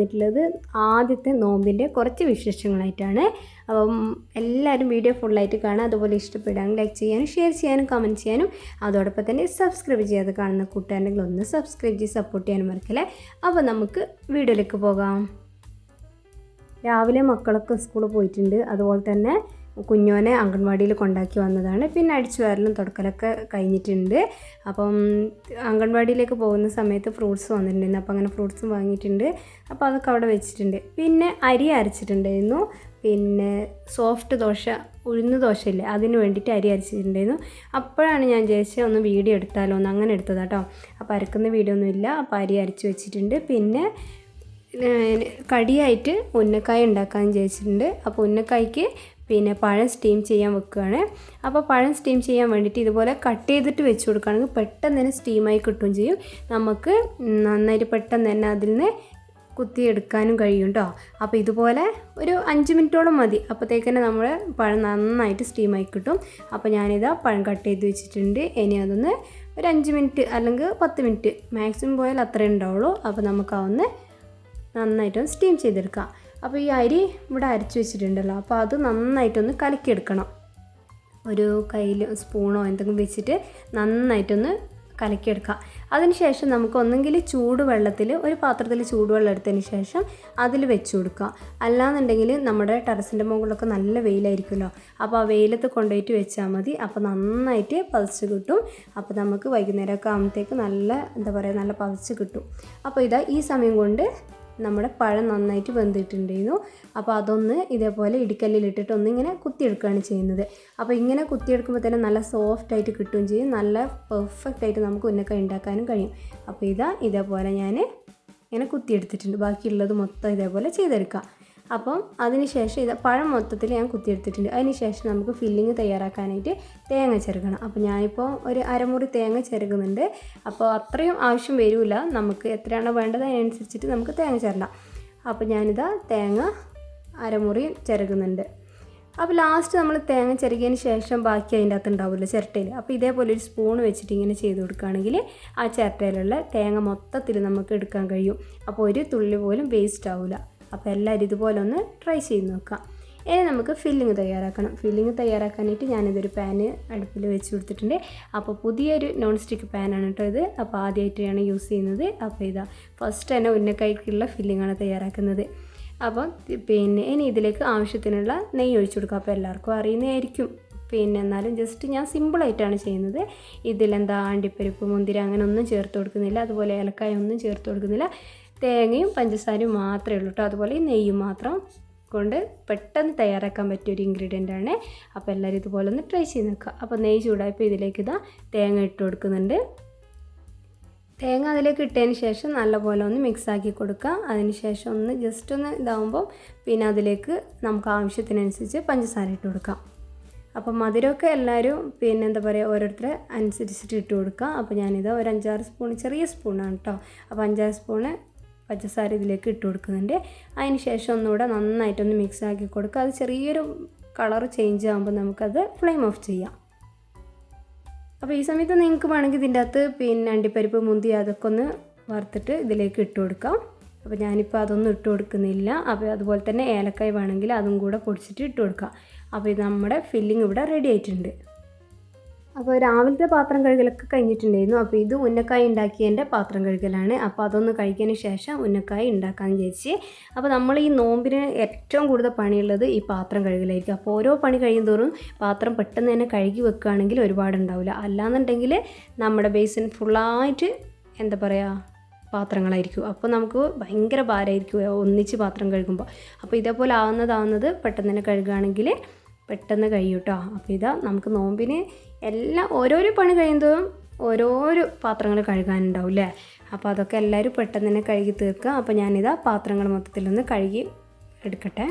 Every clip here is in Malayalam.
വന്നിട്ടുള്ളത് ആദ്യത്തെ നോമ്പിന്റെ കുറച്ച് വിശേഷങ്ങളായിട്ടാണ്. അപ്പം എല്ലാവരും വീഡിയോ ഫുള്ളായിട്ട് കാണാം അതുപോലെ ഇഷ്ടപ്പെടാൻ ലൈക്ക് ചെയ്യാനും ഷെയർ ചെയ്യാനും കമന്റ് ചെയ്യാനും. അതോടൊപ്പം തന്നെ സബ്സ്ക്രൈബ് ചെയ്യാതെ കാണുന്ന കൂട്ടുകാരുണ്ടെങ്കിൽ ഒന്ന് സബ്സ്ക്രൈബ് ചെയ്ത് സപ്പോർട്ട് ചെയ്യാനും മറക്കല്ലേ. അപ്പോൾ നമുക്ക് വീഡിയോയിലേക്ക് പോകാം. രാവിലെ മക്കളൊക്കെ സ്കൂളിൽ പോയിട്ടുണ്ട്. അതുപോലെ തന്നെ കുഞ്ഞോനെ അംഗൻവാടിയിൽ കൊണ്ടാക്കി വന്നതാണ്. പിന്നെ അടിച്ചു വരലും തുടക്കലൊക്കെ കഴിഞ്ഞിട്ടുണ്ട്. അപ്പം അംഗൻവാടിയിലേക്ക് പോകുന്ന സമയത്ത് ഫ്രൂട്ട്സ് വന്നിട്ടുണ്ടായിരുന്നു. അപ്പോൾ അങ്ങനെ ഫ്രൂട്ട്സും വാങ്ങിയിട്ടുണ്ട്. അപ്പോൾ അതൊക്കെ അവിടെ വെച്ചിട്ടുണ്ട്. പിന്നെ അരി അരച്ചിട്ടുണ്ടായിരുന്നു. പിന്നെ സോഫ്റ്റ് ദോശ ഉഴുന്ന് ദോശയില്ലേ അതിന് വേണ്ടിയിട്ട് അരി അരച്ചിട്ടുണ്ടായിരുന്നു. അപ്പോഴാണ് ഞാൻ വിചാരിച്ചത് ഒന്ന് വീഡിയോ എടുത്താലോ ഒന്ന് അങ്ങനെ എടുത്തതാട്ടോ അപ്പോൾ അരക്കുന്ന വീഡിയോ ഒന്നുമില്ല അപ്പോൾ അരി അരച്ച് വെച്ചിട്ടുണ്ട്. പിന്നെ കടിയായിട്ട് ഉന്നക്കായ ഉണ്ടാക്കാൻ വിചാരിച്ചിട്ടുണ്ട്. അപ്പോൾ ഉന്നക്കായ്ക്ക് പിന്നെ പഴം സ്റ്റീം ചെയ്യാൻ വെക്കുകയാണ്. അപ്പോൾ പഴം സ്റ്റീം ചെയ്യാൻ വേണ്ടിയിട്ട് ഇതുപോലെ കട്ട് ചെയ്തിട്ട് വെച്ച് കൊടുക്കുകയാണെങ്കിൽ പെട്ടെന്ന് തന്നെ സ്റ്റീമായി കിട്ടുകയും ചെയ്യും. നമുക്ക് നന്നായിട്ട് പെട്ടെന്ന് തന്നെ അതിൽ നിന്ന് കുത്തിയെടുക്കാനും കഴിയും കേട്ടോ. അപ്പോൾ ഇതുപോലെ ഒരു അഞ്ച് മിനിറ്റോളം മതി. അപ്പോഴത്തേക്കന്നെ നമ്മൾ പഴം നന്നായിട്ട് സ്റ്റീമായി കിട്ടും. അപ്പോൾ ഞാനിതാ പഴം കട്ട് ചെയ്ത് വെച്ചിട്ടുണ്ട്. ഇനി അതൊന്ന് ഒരു അഞ്ച് മിനിറ്റ് അല്ലെങ്കിൽ പത്ത് മിനിറ്റ് മാക്സിമം പോയാൽ അത്രേ ഉണ്ടാവുള്ളൂ. അപ്പോൾ നമുക്ക് അതൊന്ന് നന്നായിട്ടൊന്ന് സ്റ്റീം ചെയ്തെടുക്കാം. അപ്പോൾ ഈ അരി ഇവിടെ അരച്ചു വെച്ചിട്ടുണ്ടല്ലോ. അപ്പോൾ അത് നന്നായിട്ടൊന്ന് കലക്കിയെടുക്കണം. ഒരു കയ്യിൽ സ്പൂണോ എന്തെങ്കിലും വെച്ചിട്ട് നന്നായിട്ടൊന്ന് കലക്കിയെടുക്കുക അതിനുശേഷം നമുക്ക് ഒന്നെങ്കിൽ ചൂടുവെള്ളത്തിൽ ഒരു പാത്രത്തിൽ ചൂടുവെള്ളം എടുത്തതിന് ശേഷം അതിൽ വെച്ച് കൊടുക്കുക. അല്ലാന്നുണ്ടെങ്കിൽ നമ്മുടെ ടെറസിന്റെ മുകളിലൊക്കെ നല്ല വെയിലായിരിക്കുമല്ലോ. അപ്പോൾ ആ വെയിലത്ത് കൊണ്ടുപോയിട്ട് വെച്ചാൽ മതി. അപ്പോൾ നന്നായിട്ട് പതിച്ച് കിട്ടും. അപ്പോൾ നമുക്ക് വൈകുന്നേരമൊക്കെ ആകുമ്പോഴത്തേക്ക് നല്ല എന്താ പറയുക നല്ല പതിച്ച് കിട്ടും. അപ്പോൾ ഇതാ ഈ സമയം കൊണ്ട് നമ്മുടെ പഴം നന്നായിട്ട് വെന്തിട്ടുണ്ടായിരുന്നു. അപ്പോൾ അതൊന്ന് ഇതേപോലെ ഇടിക്കല്ലിലിട്ടിട്ട് ഒന്നിങ്ങനെ കുത്തിയെടുക്കുകയാണ് ചെയ്യുന്നത്. അപ്പോൾ ഇങ്ങനെ കുത്തിയെടുക്കുമ്പോൾ തന്നെ നല്ല സോഫ്റ്റ് ആയിട്ട് കിട്ടുകയും ചെയ്യും. നല്ല പെർഫെക്റ്റ് ആയിട്ട് നമുക്ക് ഉന്നക്ക ഉണ്ടാക്കാനും കഴിയും. അപ്പോൾ ഇതാ ഇതേപോലെ ഞാൻ ഇങ്ങനെ കുത്തിയെടുത്തിട്ടുണ്ട്. ബാക്കിയുള്ളത് മൊത്തം ഇതേപോലെ ചെയ്തെടുക്കാം. അപ്പം അതിനുശേഷം ഇത് പഴം മൊത്തത്തിൽ ഞാൻ കുത്തിയെടുത്തിട്ടുണ്ട്. അതിനുശേഷം നമുക്ക് ഫില്ലിങ് തയ്യാറാക്കാനായിട്ട് തേങ്ങ ചെറുകണം. അപ്പോൾ ഞാനിപ്പോൾ ഒരു അരമുറി തേങ്ങ ചെറുകുന്നുണ്ട്. അപ്പോൾ അത്രയും ആവശ്യം വരില്ല. നമുക്ക് എത്രയാണോ വേണ്ടത് അതിനനുസരിച്ചിട്ട് നമുക്ക് തേങ്ങ ചേരണം അപ്പോൾ ഞാനിതാ തേങ്ങ അരമുറി ചിരകുന്നുണ്ട് അപ്പോൾ ലാസ്റ്റ് നമ്മൾ തേങ്ങ ചിരകിയതിന് ശേഷം ബാക്കി അതിന്റെ അകത്ത് ഉണ്ടാവില്ല ചിരട്ടയിൽ. അപ്പോൾ ഇതേപോലെ ഒരു സ്പൂൺ വെച്ചിട്ട് ഇങ്ങനെ ചെയ്ത് കൊടുക്കുകയാണെങ്കിൽ ആ ചിരട്ടയിലുള്ള തേങ്ങ മൊത്തത്തിൽ നമുക്ക് എടുക്കാൻ കഴിയും. അപ്പോൾ ഒരു തുള്ളി പോലും വേസ്റ്റ് ആവില്ല അപ്പോൾ എല്ലാവരും ഇതുപോലെ ഒന്ന് ട്രൈ ചെയ്ത് നോക്കാം ഇനി നമുക്ക് ഫില്ലിങ് തയ്യാറാക്കണം. ഫില്ലിങ് തയ്യാറാക്കാനായിട്ട് ഞാനിതൊരു പാന് അടുപ്പിൽ വെച്ച് കൊടുത്തിട്ടുണ്ട്. അപ്പോൾ പുതിയൊരു നോൺ സ്റ്റിക്ക് പാനാണ് കേട്ടോ ഇത്. അപ്പോൾ ആദ്യമായിട്ടാണ് യൂസ് ചെയ്യുന്നത്. അപ്പോൾ ഇതാ ഫസ്റ്റ് തന്നെ ഉന്നക്കായ്ക്കുള്ള ഫില്ലിങ്ങാണ് തയ്യാറാക്കുന്നത്. അപ്പോൾ പിന്നെ ഇനി ഇതിലേക്ക് ആവശ്യത്തിനുള്ള നെയ്യ് ഒഴിച്ചു കൊടുക്കുക. അപ്പോൾ എല്ലാവർക്കും അറിയുന്നതായിരിക്കും. പിന്നെ എന്നാലും ജസ്റ്റ് ഞാൻ സിമ്പിളായിട്ടാണ് ചെയ്യുന്നത്. ഇതിലെന്താ അണ്ടിപ്പരിപ്പ് മുന്തിരി അങ്ങനെ ഒന്നും ചേർത്ത് കൊടുക്കുന്നില്ല. അതുപോലെ ഏലക്കായ ഒന്നും ചേർത്ത് കൊടുക്കുന്നില്ല. തേങ്ങയും പഞ്ചസാരയും മാത്രമേ ഉള്ളൂ കേട്ടോ അതുപോലെ നെയ്യും മാത്രം കൊണ്ട് പെട്ടെന്ന് തയ്യാറാക്കാൻ പറ്റിയ ഒരു ഇൻഗ്രീഡിയന്റ് ആണ്. അപ്പോൾ എല്ലാവരും ഇതുപോലെ ഒന്ന് ട്രൈ ചെയ്ത് നോക്കുക. അപ്പോൾ നെയ്യ് ചൂടായപ്പോൾ ഇതിലേക്ക് ഇതാ തേങ്ങ ഇട്ട് കൊടുക്കുന്നുണ്ട്. തേങ്ങ അതിലേക്ക് ഇട്ടതിന് ശേഷം നല്ലപോലെ ഒന്ന് മിക്സ് ആക്കി കൊടുക്കുക. അതിന് ശേഷം ഒന്ന് ജസ്റ്റ് ഒന്ന് ഇതാവുമ്പോൾ പിന്നെ അതിലേക്ക് നമുക്ക് ആവശ്യത്തിനനുസരിച്ച് പഞ്ചസാര ഇട്ട് കൊടുക്കാം. അപ്പോൾ മധുരമൊക്കെ എല്ലാവരും പിന്നെ എന്താ പറയുക ഓരോരുത്തരെ അനുസരിച്ചിട്ട് ഇട്ട് കൊടുക്കുക. അപ്പോൾ ഞാനിത് ഒരു അഞ്ചാറ് സ്പൂൺ ചെറിയ സ്പൂണാണ് കേട്ടോ അപ്പോൾ അഞ്ചാറ് സ്പൂണ് പഞ്ചസാര ഇതിലേക്ക് ഇട്ട് കൊടുക്കുന്നുണ്ട്. അതിന് ശേഷം ഒന്നുകൂടെ നന്നായിട്ടൊന്ന് മിക്സ് ആക്കി കൊടുക്കുക. അത് ചെറിയൊരു കളർ ചേഞ്ച് ആകുമ്പോൾ നമുക്കത് ഫ്ലെയിം ഓഫ് ചെയ്യാം. അപ്പോൾ ഈ സമയത്ത് നിങ്ങൾക്ക് വേണമെങ്കിൽ ഇതിന്റെ അകത്ത് പിന്നെ അണ്ടിപ്പരിപ്പ് മുന്തി അതൊക്കെ ഒന്ന് വറുത്തിട്ട് ഇതിലേക്ക് ഇട്ട് കൊടുക്കാം. അപ്പോൾ ഞാനിപ്പോൾ അതൊന്നും ഇട്ട് കൊടുക്കുന്നില്ല. അപ്പോൾ അതുപോലെ തന്നെ ഏലക്കായ വേണമെങ്കിൽ അതും കൂടെ പൊടിച്ചിട്ട് ഇട്ട് കൊടുക്കാം. അപ്പോൾ ഇത് നമ്മുടെ ഫില്ലിംഗ് ഇവിടെ റെഡി ആയിട്ടുണ്ട്. അപ്പോൾ രാവിലത്തെ പാത്രം കഴുകലൊക്കെ കഴിഞ്ഞിട്ടുണ്ടായിരുന്നു. അപ്പോൾ ഇത് ഉന്നക്കായ ഉണ്ടാക്കിയതിന്റെ പാത്രം കഴുകലാണ്. അപ്പോൾ അതൊന്ന് കഴിക്കുന്ന ശേഷം ഉന്നക്കായ ഉണ്ടാക്കാൻ വിചാരിച്ച്. അപ്പോൾ നമ്മൾ ഈ നോമ്പിന് ഏറ്റവും കൂടുതൽ പണിയുള്ളത് ഈ പാത്രം കഴുകലായിരിക്കും. അപ്പോൾ ഓരോ പണി കഴിയും തോറും പാത്രം പെട്ടെന്ന് തന്നെ കഴുകി വെക്കുകയാണെങ്കിൽ ഒരുപാടുണ്ടാവില്ല. അല്ലാന്നുണ്ടെങ്കിൽ നമ്മുടെ ബേസിൻ ഫുള്ളായിട്ട് എന്താ പറയുക പാത്രങ്ങളായിരിക്കും. അപ്പോൾ നമുക്ക് ഭയങ്കര ഭാരമായിരിക്കും ഒന്നിച്ച് പാത്രം കഴുകുമ്പോൾ. അപ്പോൾ ഇതേപോലെ ആവുന്നതാവുന്നത് പെട്ടെന്ന് തന്നെ കഴുകുകയാണെങ്കിൽ പെട്ടെന്ന് കഴിയും കേട്ടോ അപ്പോൾ ഇതാ നമുക്ക് നോമ്പിന് എല്ലാ ഓരോരോ പണി കഴിയുന്നതും ഓരോരോ പാത്രങ്ങൾ കഴുകാനുണ്ടാവും അല്ലേ? അപ്പോൾ അതൊക്കെ എല്ലാവരും പെട്ടെന്ന് തന്നെ കഴുകി തീർക്കുക. അപ്പോൾ ഞാനിതാ പാത്രങ്ങൾ മൊത്തത്തിലൊന്ന് കഴുകി എടുക്കട്ടെ.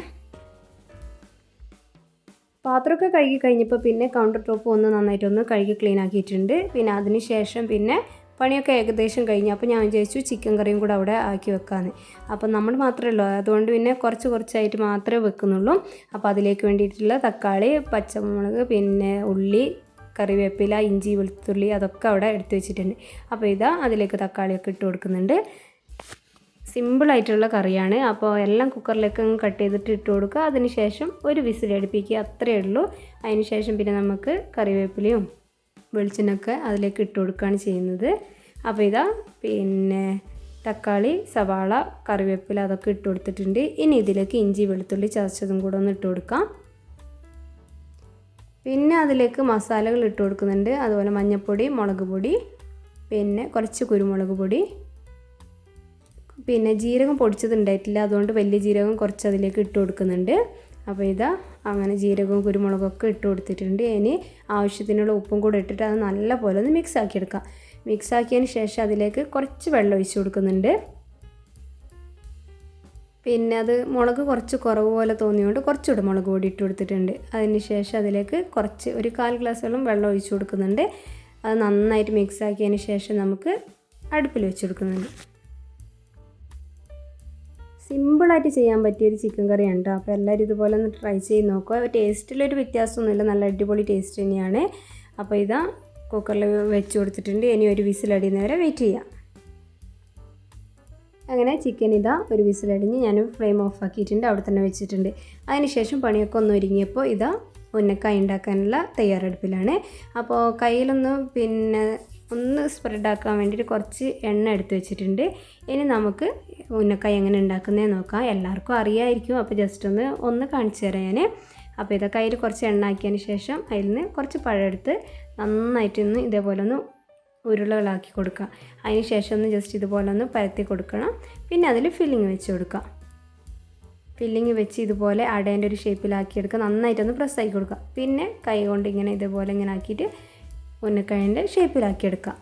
പാത്രമൊക്കെ കഴുകി കഴിഞ്ഞപ്പോൾ പിന്നെ കൗണ്ടർ ടോപ്പ് ഒന്ന് നന്നായിട്ടൊന്ന് കഴുകി ക്ലീൻ ആക്കിയിട്ടുണ്ട്. പിന്നെ അതിന് ശേഷം പിന്നെ പണിയൊക്കെ ഏകദേശം കഴിഞ്ഞു അപ്പോൾ ഞാൻ വിചാരിച്ചു ചിക്കൻ കറിയും കൂടെ അവിടെ ആക്കി വെക്കാമെന്ന്. അപ്പം നമ്മൾ മാത്രമേ ഉള്ളൂ അതുകൊണ്ട് പിന്നെ കുറച്ച് കുറച്ചായിട്ട് മാത്രമേ വെക്കുന്നുള്ളൂ. അപ്പോൾ അതിലേക്ക് വേണ്ടിയിട്ടുള്ള തക്കാളി പച്ചമുളക് പിന്നെ ഉള്ളി കറിവേപ്പില ഇഞ്ചി വെളുത്തുള്ളി അതൊക്കെ അവിടെ എടുത്തു വെച്ചിട്ടുണ്ട്. അപ്പോൾ ഇതാ അതിലേക്ക് തക്കാളിയൊക്കെ ഇട്ട് കൊടുക്കുന്നുണ്ട്. സിമ്പിളായിട്ടുള്ള കറിയാണ്. അപ്പോൾ എല്ലാം കുക്കറിലേക്ക് കട്ട് ചെയ്തിട്ട് ഇട്ട് കൊടുക്കുക. അതിന് ശേഷം ഒരു വിസിലടുപ്പിക്കുക. അത്രയേ ഉള്ളൂ. അതിന് ശേഷം പിന്നെ നമുക്ക് കറിവേപ്പിലയും വെളിച്ചെണ്ണൊക്കെ അതിലേക്ക് ഇട്ട് കൊടുക്കുകയാണ് ചെയ്യുന്നത്. അപ്പോൾ ഇതാ പിന്നെ തക്കാളി സവാള കറിവേപ്പില അതൊക്കെ ഇട്ട് കൊടുത്തിട്ടുണ്ട്. ഇനി ഇതിലേക്ക് ഇഞ്ചി വെളുത്തുള്ളി ചതച്ചതും കൂടെ ഒന്ന് ഇട്ട് കൊടുക്കാം. പിന്നെ അതിലേക്ക് മസാലകൾ ഇട്ട് കൊടുക്കുന്നുണ്ട്. അതുപോലെ മഞ്ഞൾപ്പൊടി മുളക് പൊടി പിന്നെ കുറച്ച് കുരുമുളക് പൊടി. പിന്നെ ജീരകം പൊടിച്ചത് ഉണ്ടായിട്ടില്ല. അതുകൊണ്ട് വലിയ ജീരകം കുറച്ച് അതിലേക്ക് ഇട്ട് കൊടുക്കുന്നുണ്ട്. അപ്പോൾ ഇതാ അങ്ങനെ ജീരകവും കുരുമുളകൊക്കെ ഇട്ട് കൊടുത്തിട്ടുണ്ട്. ഇനി ആവശ്യത്തിനുള്ള ഉപ്പും കൂടെ ഇട്ടിട്ട് അത് നല്ല പോലെ ഒന്ന് മിക്സ് ആക്കിയെടുക്കാം മിക്സ് ആക്കിയതിന് ശേഷം അതിലേക്ക് കുറച്ച് വെള്ളം ഒഴിച്ച് കൊടുക്കുന്നുണ്ട്. പിന്നെ അത് മുളക് കുറച്ച് കുറവ് പോലെ തോന്നിയുകൊണ്ട് കുറച്ചുകൂടെ മുളക് പൊടി ഇട്ട് കൊടുത്തിട്ടുണ്ട്. അതിന് ശേഷം അതിലേക്ക് കുറച്ച് ഒരു കാൽ ഗ്ലാസ്സോളം വെള്ളം ഒഴിച്ച് കൊടുക്കുന്നുണ്ട്. അത് നന്നായിട്ട് മിക്സ് ആക്കിയതിന് ശേഷം നമുക്ക് അടുപ്പിൽ വെച്ച് കൊടുക്കുന്നുണ്ട്. സിമ്പിളായിട്ട് ചെയ്യാൻ പറ്റിയ ഒരു ചിക്കൻ കറിയാണ് കേട്ടോ അപ്പോൾ എല്ലാവരും ഇതുപോലെ ഒന്ന് ട്രൈ ചെയ്ത് നോക്കുക. ടേസ്റ്റിലൊരു വ്യത്യാസമൊന്നുമില്ല. നല്ല അടിപൊളി ടേസ്റ്റ് തന്നെയാണ്. അപ്പോൾ ഇതാ കുക്കറിൽ വെച്ച് കൊടുത്തിട്ടുണ്ട്. ഇനി ഒരു വിസിലടിയുന്നവരെ വെയിറ്റ് ചെയ്യാം. അങ്ങനെ ചിക്കൻ ഇതാ ഒരു വിസിലടിഞ്ഞ് ഞാൻ ഫ്ലെയിം ഓഫ് ആക്കിയിട്ടുണ്ട്. അവിടെ തന്നെ വെച്ചിട്ടുണ്ട്. അതിനുശേഷം പണിയൊക്കെ ഒന്ന് ഒരുങ്ങിയപ്പോൾ ഇതാ ഉന്നക്കായ ഉണ്ടാക്കാനുള്ള തയ്യാറെടുപ്പിലാണ്. അപ്പോൾ കയ്യിലൊന്ന് പിന്നെ ഒന്ന് സ്പ്രെഡാക്കാൻ വേണ്ടിയിട്ട് കുറച്ച് എണ്ണ എടുത്ത് വെച്ചിട്ടുണ്ട്. ഇനി നമുക്ക് ഉന്നക്കായ എങ്ങനെ ഉണ്ടാക്കുന്നതെന്ന് നോക്കാം. എല്ലാവർക്കും അറിയാമായിരിക്കും അപ്പോൾ ജസ്റ്റ് ഒന്ന് ഒന്ന് കാണിച്ചു തരാം ഞാൻ അപ്പോൾ ഇതൊക്കെ അതിൽ കുറച്ച് എണ്ണ ആക്കിയതിന് ശേഷം അതിൽ നിന്ന് കുറച്ച് പഴം എടുത്ത് നന്നായിട്ട് ഒന്ന് ഇതേപോലെ ഒന്ന് ഉരുളകളാക്കി കൊടുക്കുക. അതിന് ശേഷം ഒന്ന് ജസ്റ്റ് ഇതുപോലെ ഒന്ന് പരത്തി കൊടുക്കണം. പിന്നെ അതിൽ ഫില്ലിങ് വെച്ച് കൊടുക്കുക. ഫില്ലിങ് വെച്ച് ഇതുപോലെ അടേന്റെ ഒരു ഷേപ്പിലാക്കി എടുക്കുക. നന്നായിട്ടൊന്ന് പ്രസ് ആക്കി കൊടുക്കുക. പിന്നെ കൈ കൊണ്ട് ഇങ്ങനെ ഇതുപോലെ ഇങ്ങനെ ആക്കിയിട്ട് ഉന്നക്കഴിന്റെ ഷേപ്പിലാക്കി എടുക്കുക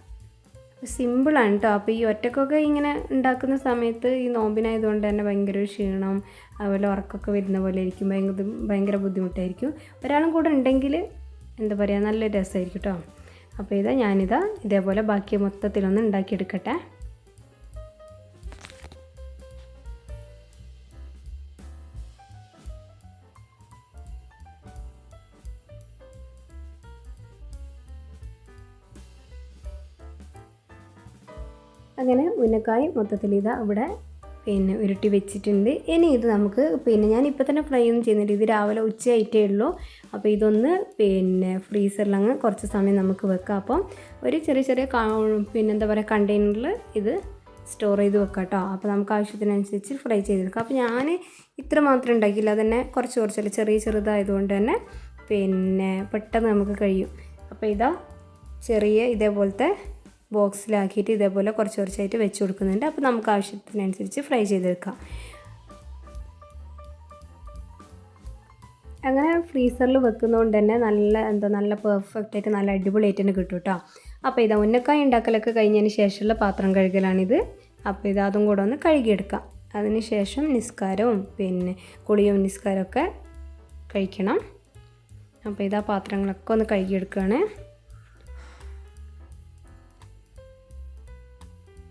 സിമ്പിളാണ് കേട്ടോ അപ്പോൾ ഈ ഒറ്റക്കൊക്കെ ഇങ്ങനെ ഉണ്ടാക്കുന്ന സമയത്ത് ഈ നോമ്പിനായതുകൊണ്ട് തന്നെ ഭയങ്കര ക്ഷീണം അതുപോലെ ഉറക്കമൊക്കെ വരുന്ന പോലെ ഇരിക്കും. ഭയങ്കര ഭയങ്കര ബുദ്ധിമുട്ടായിരിക്കും. ഒരാളും കൂടെ ഉണ്ടെങ്കിൽ എന്താ പറയുക നല്ല രസമായിരിക്കും കേട്ടോ അപ്പോൾ ഇതാ ഞാനിതാ ഇതേപോലെ ബാക്കി മൊത്തത്തിലൊന്ന് ഉണ്ടാക്കിയെടുക്കട്ടെ. ഉന്നക്കായ് മൊത്തത്തിൽ ഇതാ ഇവിടെ പിന്നെ ഉരുട്ടി വെച്ചിട്ടുണ്ട്. ഇനി ഇത് നമുക്ക് പിന്നെ ഞാൻ ഇപ്പോൾ തന്നെ ഫ്രൈ ഒന്നും ചെയ്യുന്നില്ല. ഇത് രാവിലെ ഉച്ചയായിട്ടേ ഉള്ളൂ. അപ്പോൾ ഇതൊന്ന് പിന്നെ ഫ്രീസറിൽ അങ്ങ് കുറച്ച് സമയം നമുക്ക് വെക്കാം. അപ്പം ഒരു ചെറിയ ചെറിയ പിന്നെ എന്താ പറയുക കണ്ടെയ്നറിൽ ഇത് സ്റ്റോർ ചെയ്ത് വെക്കാം കേട്ടോ അപ്പോൾ നമുക്ക് ആവശ്യത്തിനനുസരിച്ച് ഫ്രൈ ചെയ്തെടുക്കാം അപ്പോൾ ഞാൻ ഇത്ര മാത്രം ഉണ്ടാക്കിയില്ല. അതന്നെ കുറച്ച് കുറച്ചല്ല ചെറിയ ചെറുതായതുകൊണ്ട് തന്നെ പിന്നെ പെട്ടെന്ന് നമുക്ക് കഴിയും. അപ്പോൾ ഇതാ ചെറിയ ഇതേപോലത്തെ ബോക്സിലാക്കിയിട്ട് ഇതേപോലെ കുറച്ച് കുറച്ചായിട്ട് വെച്ച് കൊടുക്കുന്നുണ്ട്. അപ്പോൾ നമുക്ക് ആവശ്യത്തിനനുസരിച്ച് ഫ്രൈ ചെയ്തെടുക്കാം. അങ്ങനെ ഫ്രീസറിൽ വെക്കുന്നതുകൊണ്ട് തന്നെ നല്ല എന്താ നല്ല പെർഫെക്റ്റ് ആയിട്ട് നല്ല അടിപൊളിയായിട്ട് തന്നെ കിട്ടും കേട്ടോ. അപ്പോൾ ഇതാ ഉന്നക്കായ ഉണ്ടാക്കലൊക്കെ കഴിഞ്ഞതിന് ശേഷമുള്ള പാത്രം കഴുകലാണിത്. അപ്പോൾ ഇത് അതും കൂടെ ഒന്ന് കഴുകിയെടുക്കാം. അതിന് ശേഷം നിസ്കാരവും പിന്നെ കുളിയും നിസ്കാരമൊക്കെ കഴിക്കണം. അപ്പോൾ ഇതാ പാത്രങ്ങളൊക്കെ ഒന്ന് കഴുകിയെടുക്കുകയാണ്.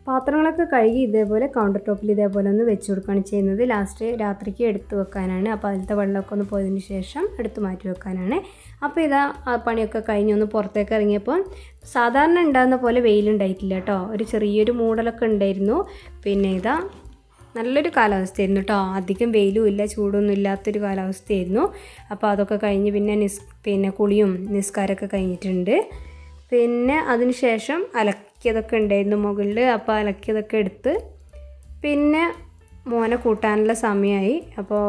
പാത്രങ്ങളൊക്കെ കഴുകി ഇതേപോലെ കൗണ്ടർ ടോപ്പിൽ ഇതേപോലെ ഒന്ന് വെച്ച് കൊടുക്കുകയാണ് ചെയ്യുന്നത്. ലാസ്റ്റ് രാത്രിക്ക് എടുത്ത് വെക്കാനാണ്. അപ്പോൾ അതിലത്തെ വെള്ളമൊക്കെ ഒന്ന് പോയതിന് ശേഷം എടുത്ത് മാറ്റി വെക്കാനാണ്. അപ്പോൾ ഇതാ ആ പണിയൊക്കെ കഴിഞ്ഞ് ഒന്ന് പുറത്തേക്ക് ഇറങ്ങിയപ്പോൾ സാധാരണ ഉണ്ടാകുന്ന പോലെ വെയിലുണ്ടായിട്ടില്ല കേട്ടോ. ഒരു ചെറിയൊരു മൂടലൊക്കെ ഉണ്ടായിരുന്നു. പിന്നെ ഇതാ നല്ലൊരു കാലാവസ്ഥയായിരുന്നു കേട്ടോ. അധികം വെയിലും ഇല്ല ചൂടൊന്നും ഇല്ലാത്തൊരു കാലാവസ്ഥയായിരുന്നു. അപ്പോൾ അതൊക്കെ കഴിഞ്ഞ് പിന്നെ നിസ് പിന്നെ കുളിയും നിസ്കാരമൊക്കെ കഴിഞ്ഞിട്ടുണ്ട്. പിന്നെ അതിന് ശേഷം അലക്കിയതൊക്കെ ഉണ്ടായിരുന്നു മുകളിൽ അപ്പോൾ അലക്കിയതൊക്കെ എടുത്ത് പിന്നെ മോനെ കൂട്ടാനുള്ള സമയമായി. അപ്പോൾ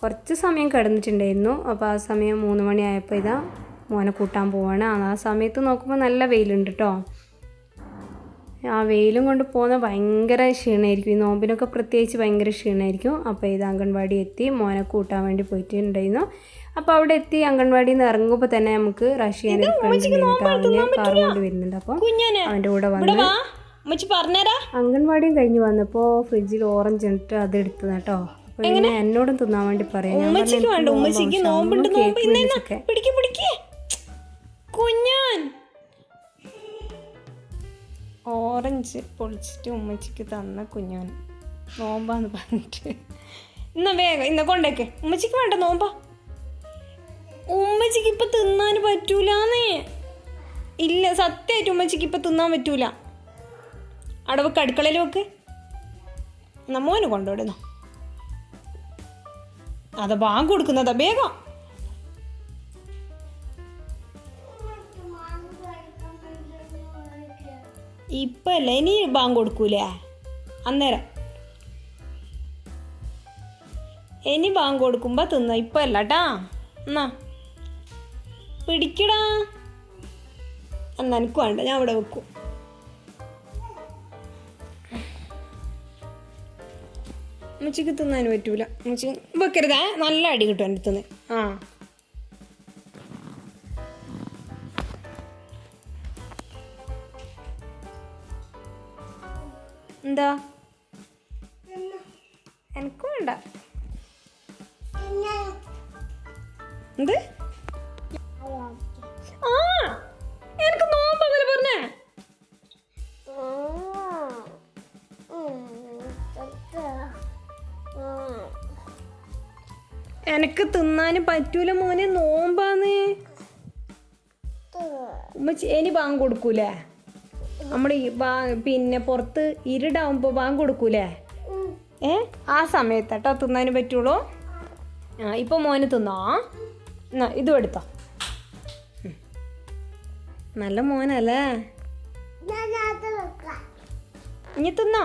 കുറച്ച് സമയം കിടന്നിട്ടുണ്ടായിരുന്നു. അപ്പോൾ ആ സമയം മൂന്ന് മണിയായപ്പോൾ ഇതാ മോനെ കൂട്ടാൻ പോവാണ്. ആ സമയത്ത് നോക്കുമ്പോൾ നല്ല വെയിലുണ്ട് കേട്ടോ ആ വെയിലും കൊണ്ട് പോകുന്ന ഭയങ്കര ക്ഷീണമായിരിക്കും ഈ നോമ്പിനൊക്കെ പ്രത്യേകിച്ച് ഭയങ്കര ക്ഷീണമായിരിക്കും അപ്പോൾ ഇത് അംഗൻവാടി എത്തി മോനെ കൂട്ടാൻ വേണ്ടി പോയിട്ടുണ്ടായിരുന്നു. അപ്പോൾ അവിടെ എത്തി അംഗൻവാടിയിൽ നിന്ന് ഇറങ്ങുമ്പോൾ തന്നെ നമുക്ക് റഷ് ചെയ്യാൻ അവന് കാർ കൊണ്ട് വരുന്നുണ്ട്. അപ്പോൾ അവന്റെ കൂടെ വന്ന് അംഗൻവാടിയും കഴിഞ്ഞ് വന്നപ്പോൾ ഫ്രിഡ്ജിൽ ഓറഞ്ച് ഇട്ട് അത് എടുത്തത് കേട്ടോ അപ്പോൾ ഇങ്ങനെ എന്നോടും തിന്നാൻ വേണ്ടി പറയാം. ഞാൻ പറഞ്ഞു, കേക്ക് മേടിച്ചൊക്കെ കുഞ്ഞാൻ. ഓറഞ്ച് പൊളിച്ചിട്ട് ഉമ്മച്ചിക്ക് തന്ന കുഞ്ഞാൻ. നോമ്പാന്ന് പറഞ്ഞിട്ട്. ഇന്ന വേഗം ഇന്ന കൊണ്ടേക്ക്. ഉമ്മച്ചിക്ക് വേണ്ട നോമ്പാ. ഉമ്മച്ചിക്ക് ഇപ്പൊ തിന്നാൻ പറ്റൂലെന്നേ. ഇല്ല സത്യമായിട്ട് ഉമ്മച്ചിക്ക് ഇപ്പൊ തിന്നാൻ പറ്റൂല. അവിടെ വെക്ക് അടുക്കളയിൽ വെക്ക്. നമ്മോന് മോന് കൊണ്ടുവിടുന്നു. അത് ബാങ്ക് കൊടുക്കുന്നതാ വേഗം. ഇപ്പല്ല ഇനി ബാങ്ക് കൊടുക്കൂലേ? അന്നേരം. ഇനി ബാങ്ക് കൊടുക്കുമ്പോ തിന്ന ഇപ്പല്ല അല്ല ട്ടാ. എന്നാ. പിടിക്കടാ. എന്നാ എനിക്ക് വേണ്ട ഞാൻ അവിടെ വെക്കും. ഉമ്മച്ചിക്ക് തിന്നാൻ പറ്റൂല. ഉമ്മച്ചി വെക്കരുതേ. നല്ല അടി കിട്ടും എന്റെ തിന്ന് ആ. എന്താ? എനിക്ക് വേണ്ട. എന്ത്? എനക്ക് തിന്നാനും പറ്റൂല മോനെ നോമ്പാന്ന്. ഇനി ബാങ്ക് കൊടുക്കൂലേ? നമ്മൾ പിന്നെ പുറത്ത് ഇരുടാവുമ്പോ ബാങ്ക് കൊടുക്കൂലേ? ഏ? ആ സമയത്താട്ടോ തിന്നാന് പറ്റുള്ളൂ. ആ ഇപ്പൊ മോന് തിന്നോ? എന്നാ ഇതും എടുത്തോ. നല്ല മോനല്ലേ? ഇനി തിന്നോ?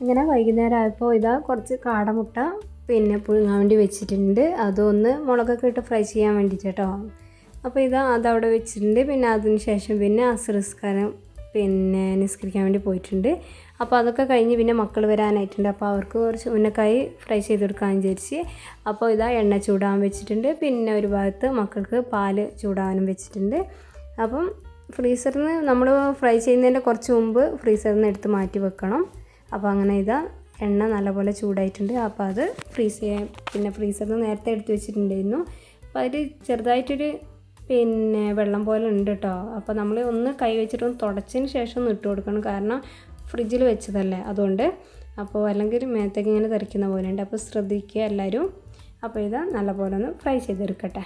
ഇങ്ങനെ വൈകുന്നേരം ആയപ്പോൾ ഇതാ കുറച്ച് കാടമുട്ട പിന്നെ പുഴുങ്ങാൻ വേണ്ടി വെച്ചിട്ടുണ്ട്. അതൊന്ന് മുളകൊക്കെ ഇട്ട് ഫ്രൈ ചെയ്യാൻ വേണ്ടിയിട്ട് കേട്ടോ. അപ്പോൾ ഇതാ അതവിടെ വെച്ചിട്ടുണ്ട്. പിന്നെ അതിന് ശേഷം പിന്നെ അസുരസ്കാരം പിന്നെ നിസ്കരിക്കാൻ വേണ്ടി പോയിട്ടുണ്ട്. അപ്പോൾ അതൊക്കെ കഴിഞ്ഞ് പിന്നെ മക്കൾ വരാനായിട്ടുണ്ട്. അപ്പോൾ അവർക്ക് കുറച്ച് ഉന്നക്കായി ഫ്രൈ ചെയ്ത് കൊടുക്കാൻ വിചാരിച്ച് അപ്പോൾ ഇതാ എണ്ണ ചൂടാൻ വെച്ചിട്ടുണ്ട്. പിന്നെ ഒരു ഭാഗത്ത് മക്കൾക്ക് പാൽ ചൂടാവാനും വെച്ചിട്ടുണ്ട്. അപ്പം ഫ്രീസറിൽ നിന്ന് നമ്മൾ ഫ്രൈ ചെയ്യുന്നതിന്റെ കുറച്ച് മുമ്പ് ഫ്രീസറിൽ നിന്ന് എടുത്ത് മാറ്റി വെക്കണം. അപ്പോൾ അങ്ങനെ ഇതാ എണ്ണ നല്ലപോലെ ചൂടായിട്ടുണ്ട്. അപ്പോൾ അത് ഫ്രീസ് ചെയ്യാൻ പിന്നെ ഫ്രീസറിൽ നിന്ന് നേരത്തെ എടുത്തു വെച്ചിട്ടുണ്ടായിരുന്നു. അപ്പോൾ അതിൽ ചെറുതായിട്ടൊരു പിന്നെ വെള്ളം പോലെ ഉണ്ട് കേട്ടോ അപ്പോൾ നമ്മൾ ഒന്ന് കൈ വെച്ചിട്ടൊന്ന് തുടച്ചതിന് ശേഷം ഒന്ന് ഇട്ട് കൊടുക്കണം. കാരണം ഫ്രിഡ്ജിൽ വെച്ചതല്ലേ. അതുകൊണ്ട് അപ്പോൾ അല്ലെങ്കിൽ മേത്തേക്ക് ഇങ്ങനെ തെറിക്കുന്ന പോലെ ഉണ്ട്. അപ്പോൾ ശ്രദ്ധിക്കുക എല്ലാവരും. അപ്പോൾ ഇത് നല്ലപോലെ ഒന്ന് ഫ്രൈ ചെയ്തെടുക്കട്ടെ.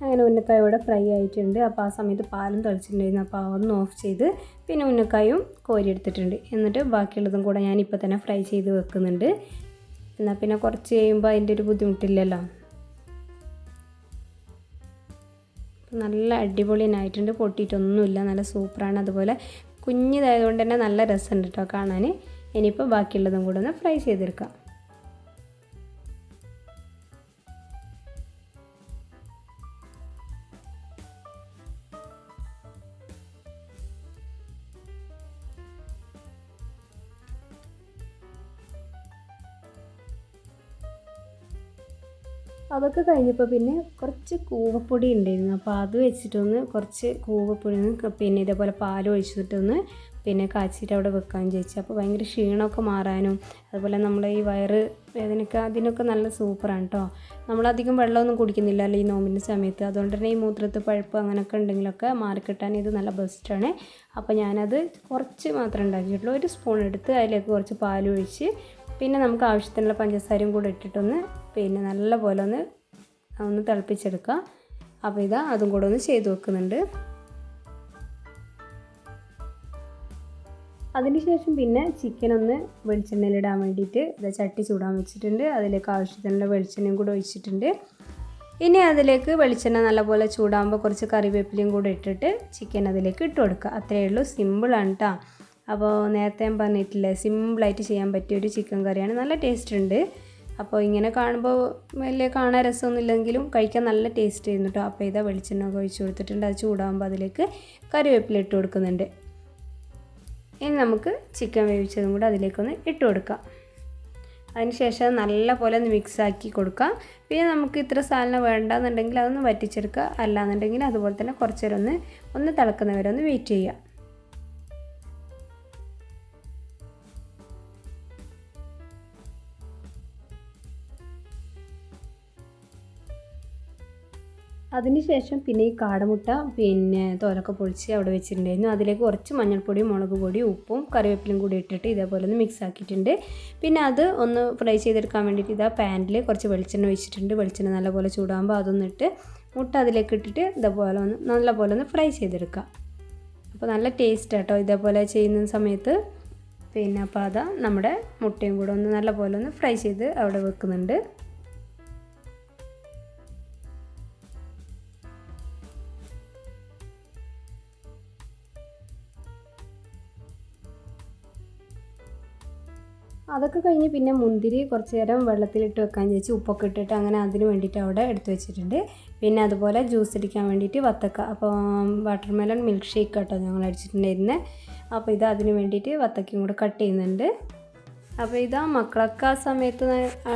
അങ്ങനെ ഉന്നക്കായ ഇവിടെ ഫ്രൈ ആയിട്ടുണ്ട്. അപ്പോൾ ആ സമയത്ത് പാലും തളിച്ചിട്ടുണ്ടായിരുന്നു. അപ്പോൾ അതൊന്ന് ഓഫ് ചെയ്ത് പിന്നെ ഉന്നക്കായും കോരി എടുത്തിട്ടുണ്ട്. എന്നിട്ട് ബാക്കിയുള്ളതും കൂടെ ഞാനിപ്പോൾ തന്നെ ഫ്രൈ ചെയ്ത് വെക്കുന്നുണ്ട്. എന്നാൽ പിന്നെ കുറച്ച് കഴിയുമ്പോൾ അതിന്റെ ഒരു ബുദ്ധിമുട്ടില്ലല്ലോ. നല്ല അടിപൊളിയായിട്ടുണ്ട് പൊട്ടിയിട്ടൊന്നുമില്ല. നല്ല സൂപ്പറാണ്. അതുപോലെ കുഞ്ഞിതായതുകൊണ്ട് തന്നെ നല്ല രസമുണ്ട് കേട്ടോ കാണാൻ. ഇനിയിപ്പോൾ ബാക്കിയുള്ളതും കൂടെ ഒന്ന് ഫ്രൈ ചെയ്തെടുക്കാം. അതൊക്കെ കഴിഞ്ഞപ്പോൾ പിന്നെ കുറച്ച് കൂവപ്പൊടി ഉണ്ടായിരുന്നു. അപ്പോൾ അത് വെച്ചിട്ടൊന്ന് കുറച്ച് കൂവപ്പൊടി ഒന്ന് പിന്നെ ഇതേപോലെ പാൽ ഒഴിച്ചിട്ടൊന്ന് പിന്നെ കാച്ചിട്ട് അവിടെ വെക്കാൻ ചോദിച്ചു അപ്പോൾ ഭയങ്കര ക്ഷീണമൊക്കെ മാറാനും അതുപോലെ നമ്മൾ ഈ വയറ് വേദനയ്ക്ക് അതിനൊക്കെ നല്ല സൂപ്പറാണ് കേട്ടോ നമ്മളധികം വെള്ളമൊന്നും കുടിക്കുന്നില്ലല്ലോ ഈ നോമ്പിന്റെ സമയത്ത്. അതുകൊണ്ട് തന്നെ ഈ മൂത്രത്തിൽ പഴുപ്പ് അങ്ങനെയൊക്കെ ഉണ്ടെങ്കിലൊക്കെ മാറിക്കിട്ടാൻ ഇത് നല്ല ബെസ്റ്റാണ് അപ്പോൾ ഞാനത് കുറച്ച് മാത്രമേ ഉണ്ടാക്കിയിട്ടുള്ളൂ. ഒരു സ്പൂൺ എടുത്ത് അതിലേക്ക് കുറച്ച് പാൽ ഒഴിച്ച് പിന്നെ നമുക്ക് ആവശ്യത്തിനുള്ള പഞ്ചസാരയും കൂടെ ഇട്ടിട്ടൊന്ന് പിന്നെ നല്ലപോലെ ഒന്ന് ഒന്ന് തിളപ്പിച്ചെടുക്കുക. അപ്പോൾ ഇതാ അതും കൂടെ ഒന്ന് ചെയ്ത് വെക്കുന്നുണ്ട്. അതിനുശേഷം പിന്നെ ചിക്കൻ ഒന്ന് വെളിച്ചെണ്ണയിലിടാൻ വേണ്ടിയിട്ട് ഇതാ ചട്ടി ചൂടാൻ വെച്ചിട്ടുണ്ട്. അതിലേക്ക് ആവശ്യത്തിനുള്ള വെളിച്ചെണ്ണയും കൂടെ ഒഴിച്ചിട്ടുണ്ട്. ഇനി അതിലേക്ക് വെളിച്ചെണ്ണ നല്ലപോലെ ചൂടാകുമ്പോൾ കുറച്ച് കറിവേപ്പിലയും കൂടെ ഇട്ടിട്ട് ചിക്കൻ അതിലേക്ക് ഇട്ട് കൊടുക്കുക. അത്രയേ ഉള്ളൂ. സിമ്പിളാണ് കേട്ടോ അപ്പോൾ നേരത്തെ ഞാൻ പറഞ്ഞിട്ടില്ലേ സിമ്പിളായിട്ട് ചെയ്യാൻ പറ്റിയ ഒരു ചിക്കൻ കറിയാണ്. നല്ല ടേസ്റ്റ് ഉണ്ട്. അപ്പോൾ ഇങ്ങനെ കാണുമ്പോൾ വലിയ കാണാൻ രസമൊന്നുമില്ലെങ്കിലും കഴിക്കാൻ നല്ല ടേസ്റ്റ് ആയിരുന്നു കേട്ടോ അപ്പോൾ ഇതാ വെളിച്ചെണ്ണ ഒക്കെ ഒഴിച്ച് കൊടുത്തിട്ടുണ്ട്. അത് ചൂടാകുമ്പോൾ അതിലേക്ക് കറിവേപ്പില ഇട്ട് കൊടുക്കുന്നുണ്ട്. ഇനി നമുക്ക് ചിക്കൻ വേവിച്ചതും കൂടെ അതിലേക്കൊന്ന് ഇട്ട് കൊടുക്കാം. അതിനുശേഷം നല്ല പോലെ ഒന്ന് മിക്സാക്കി കൊടുക്കാം. പിന്നെ നമുക്ക് ഇത്ര സാധനം വേണ്ടെന്നുണ്ടെങ്കിൽ അതൊന്ന് വറ്റിച്ചെടുക്കുക. അല്ലാന്നുണ്ടെങ്കിൽ അതുപോലെ തന്നെ കുറച്ചേരം ഒന്ന് ഒന്ന് തിളക്കുന്നവരെ ഒന്ന് വെയിറ്റ് ചെയ്യുക. അതിനുശേഷം പിന്നെ ഈ കാടമുട്ട പിന്നെ തോലൊക്കെ പൊളിച്ച് അവിടെ വെച്ചിട്ടുണ്ടായിരുന്നു. അതിലേക്ക് കുറച്ച് മഞ്ഞൾപ്പൊടിയും മുളക് പൊടിയും ഉപ്പും കറിവേപ്പിലും കൂടി ഇട്ടിട്ട് ഇതേപോലെ ഒന്ന് മിക്സ് ആക്കിയിട്ടുണ്ട്. പിന്നെ അത് ഒന്ന് ഫ്രൈ ചെയ്തെടുക്കാൻ വേണ്ടിയിട്ട് ഇതാ പാനിൽ കുറച്ച് വെളിച്ചെണ്ണ ഒഴിച്ചിട്ടുണ്ട്. വെളിച്ചെണ്ണ നല്ലപോലെ ചൂടാകുമ്പോൾ അതൊന്നിട്ട് മുട്ട അതിലേക്ക് ഇട്ടിട്ട് ഇതേപോലെ ഒന്ന് നല്ലപോലെ ഒന്ന് ഫ്രൈ ചെയ്തെടുക്കുക. അപ്പോൾ നല്ല ടേസ്റ്റ് കേട്ടോ ഇതേപോലെ ചെയ്യുന്ന സമയത്ത്. പിന്നെ അപ്പോൾ അതാ നമ്മുടെ മുട്ടയും കൂടെ ഒന്ന് നല്ലപോലെ ഒന്ന് ഫ്രൈ ചെയ്ത് അവിടെ വെക്കുന്നുണ്ട്. അതൊക്കെ കഴിഞ്ഞ് പിന്നെ മുന്തിരി കുറച്ച് നേരം വെള്ളത്തിലിട്ട് വെക്കാൻ ചോദിച്ചു ഉപ്പൊക്കെ ഇട്ടിട്ട് അങ്ങനെ അതിന് വേണ്ടിയിട്ട് അവിടെ എടുത്തു വെച്ചിട്ടുണ്ട്. പിന്നെ അതുപോലെ ജ്യൂസ് അടിക്കാൻ വേണ്ടിയിട്ട് വത്തക്ക അപ്പോൾ വാട്ടർമെലൺ മിൽക്ക് ഷേക്ക് കേട്ടോ ഞങ്ങൾ അടിച്ചിട്ടുണ്ടായിരുന്നത് അപ്പോൾ ഇത് അതിന് വേണ്ടിയിട്ട് വത്തക്കയും കൂടെ കട്ട് ചെയ്യുന്നുണ്ട്. അപ്പോൾ ഇതാ മക്കളൊക്കെ ആ സമയത്ത്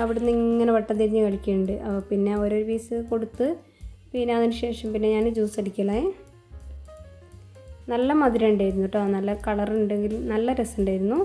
അവിടെ നിന്ന് ഇങ്ങനെ വട്ടം തിരിഞ്ഞ് കളിക്കുന്നുണ്ട്. അപ്പോൾ പിന്നെ ഓരോ പീസ് കൊടുത്ത് പിന്നെ അതിന് ശേഷം പിന്നെ ഞാൻ ജ്യൂസ് അടിക്കലായി നല്ല മധുരം ഉണ്ടായിരുന്നു കേട്ടോ. നല്ല കളർ ഉണ്ടെങ്കിൽ നല്ല രസമുണ്ടായിരുന്നു.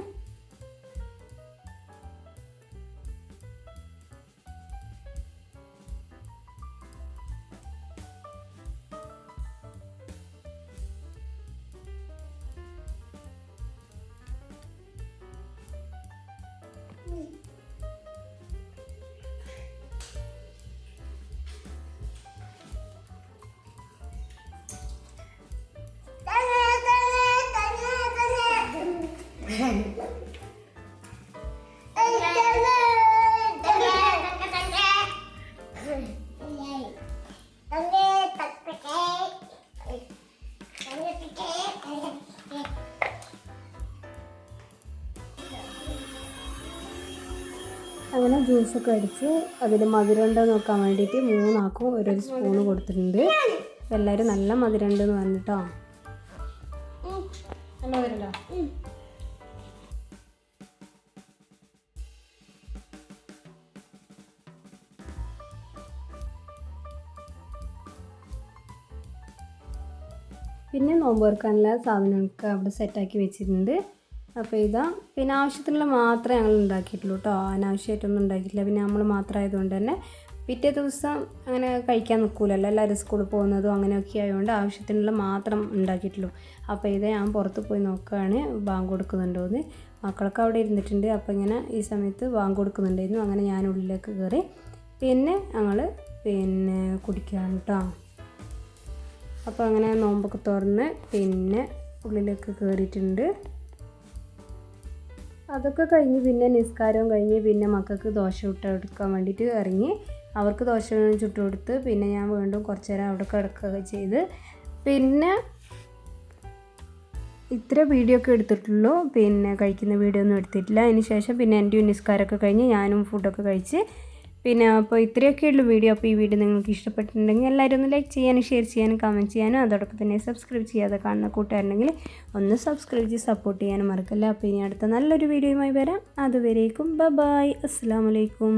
ജ്യൂസൊക്കെ അടിച്ച് അതിൽ മധുരം ഉണ്ടോ എന്ന് നോക്കാൻ വേണ്ടിയിട്ട് മൂന്നാക്കും ഒരു സ്പൂൺ കൊടുത്തിട്ടുണ്ട്. എല്ലാവരും നല്ല മധുരം ഉണ്ടെന്ന് പറഞ്ഞിട്ടോ നല്ല മധുരമുണ്ടോ? പിന്നെ നോമ്പ് തുറക്കാനുള്ള സാധനങ്ങളൊക്കെ അവിടെ സെറ്റാക്കി വെച്ചിട്ടുണ്ട്. അപ്പോൾ ഇതാ. പിന്നെ ആവശ്യത്തിനുള്ള മാത്രമേ ഞങ്ങൾ ഉണ്ടാക്കിയിട്ടുള്ളൂ കേട്ടോ. അനാവശ്യമായിട്ടൊന്നും ഉണ്ടാക്കിയിട്ടില്ല. പിന്നെ നമ്മൾ മാത്രമായതുകൊണ്ട് തന്നെ പിറ്റേ ദിവസം അങ്ങനെ കഴിക്കാൻ നിൽക്കൂലല്ലോ. എല്ലാവരും സ്കൂളിൽ പോകുന്നതും അങ്ങനെയൊക്കെ ആയതുകൊണ്ട് ആവശ്യത്തിനുള്ള മാത്രം ഉണ്ടാക്കിയിട്ടുള്ളൂ. അപ്പോൾ ഇത് ഞാൻ പുറത്ത് പോയി നോക്കുകയാണ് ബാങ്ക് കൊടുക്കുന്നുണ്ടോ എന്ന്. മക്കളൊക്കെ അവിടെ ഇരുന്നിട്ടുണ്ട്. അപ്പോൾ ഇങ്ങനെ ഈ സമയത്ത് ബാങ്ക് കൊടുക്കുന്നുണ്ടായിരുന്നു. അങ്ങനെ ഞാൻ ഉള്ളിലേക്ക് കയറി പിന്നെ ഞങ്ങൾ പിന്നെ കുടിക്കുകയാണ് കേട്ടോ. അപ്പോൾ അങ്ങനെ നോമ്പൊക്കെ തുറന്ന് പിന്നെ ഉള്ളിലേക്ക് കയറിയിട്ടുണ്ട്. അതൊക്കെ കഴിഞ്ഞ് പിന്നെ നിസ്കാരവും കഴിഞ്ഞ് പിന്നെ മക്കൾക്ക് ദോശ കൊടുക്കാൻ വേണ്ടിയിട്ട് ഇറങ്ങി. അവർക്ക് ദോശ ചുട്ടു കൊടുത്ത് പിന്നെ ഞാൻ വീണ്ടും കുറച്ച് നേരം അവിടെ കിടക്കുകയൊക്കെ ചെയ്ത്. പിന്നെ ഇത്ര വീഡിയോ ഒക്കെ എടുത്തിട്ടുള്ളൂ. പിന്നെ കഴിക്കുന്ന വീഡിയോ ഒന്നും എടുത്തിട്ടില്ല. അതിന് ശേഷം പിന്നെ എന്റെ നിസ്കാരമൊക്കെ കഴിഞ്ഞ് ഞാനും ഫുഡൊക്കെ കഴിച്ച് പിന്നെ അപ്പോൾ ഇത്രയൊക്കെയുള്ളൂ വീഡിയോ. അപ്പോൾ ഈ വീഡിയോ നിങ്ങൾക്ക് ഇഷ്ടപ്പെട്ടിട്ടുണ്ടെങ്കിൽ എല്ലാവരും ഒന്ന് ലൈക്ക് ചെയ്യാനും ഷെയർ ചെയ്യാനും കമന്റ് ചെയ്യാനും അതോടൊപ്പം തന്നെ സബ്സ്ക്രൈബ് ചെയ്യാതെ കാണുന്ന കൂട്ടുകാരുണ്ടെങ്കിൽ ഒന്ന് സബ്സ്ക്രൈബ് ചെയ്ത് സപ്പോർട്ട് ചെയ്യാനും മറക്കല്ല. അപ്പോൾ ഇനി അടുത്ത നല്ലൊരു വീഡിയോയുമായി വരാം. അതുവരേക്കും ബ ബായ് അസ്സാം വലൈക്കും